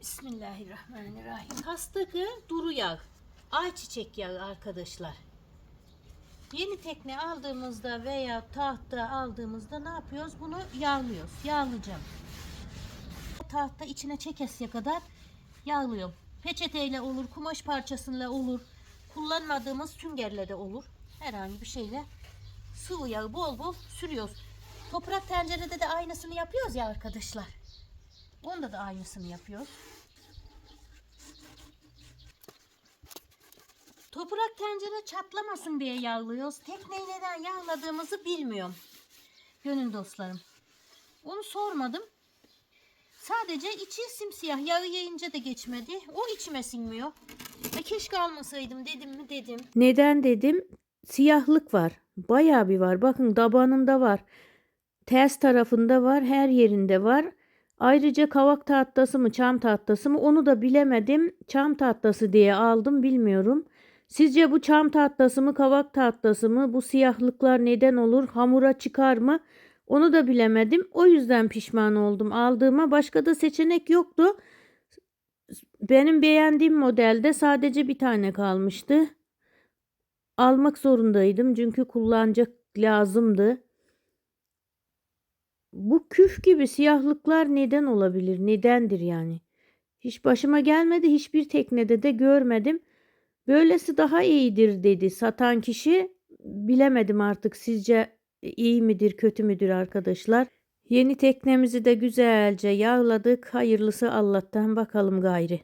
Bismillahirrahmanirrahim. Kastıkı duru yağ. Ayçiçek yağı arkadaşlar. Yeni tekne aldığımızda veya tahta aldığımızda ne yapıyoruz? Bunu yağlıyoruz. Yağlayacağım. Tahta içine çekesiye kadar yağlıyorum. Peçeteyle olur, kumaş parçasıyla olur. Kullanmadığımız süngerle de olur. Herhangi bir şeyle sıvı yağı bol bol sürüyoruz. Toprak tencerede de aynısını yapıyoruz ya arkadaşlar. Onda da aynısını yapıyoruz. Toprak tencere çatlamasın diye yağlıyoruz. Tekneyi neden yağladığımızı bilmiyorum. Gönül dostlarım. Onu sormadım. Sadece içi simsiyah. Yağı yayınca da geçmedi. O içime sinmiyor. E keşke almasaydım dedim mi dedim. Neden dedim? Siyahlık var. Bayağı bir var. Bakın tabanında var. Ters tarafında var. Her yerinde var. Ayrıca kavak tahtası mı çam tahtası mı onu da bilemedim. Çam tahtası diye aldım bilmiyorum. Sizce bu çam tahtası mı kavak tahtası mı? Bu siyahlıklar neden olur? Hamura çıkar mı? Onu da bilemedim. O yüzden pişman oldum aldığıma. Başka da seçenek yoktu. Benim beğendiğim modelde sadece bir tane kalmıştı. Almak zorundaydım çünkü kullanacak lazımdı. Bu küf gibi siyahlıklar neden olabilir? Nedendir yani? Hiç başıma gelmedi, hiçbir teknede de görmedim. Böylesi daha iyidir dedi satan kişi. Bilemedim artık sizce iyi midir, kötü müdür arkadaşlar? Yeni teknemizi de güzelce yağladık. Hayırlısı Allah'tan bakalım gayri.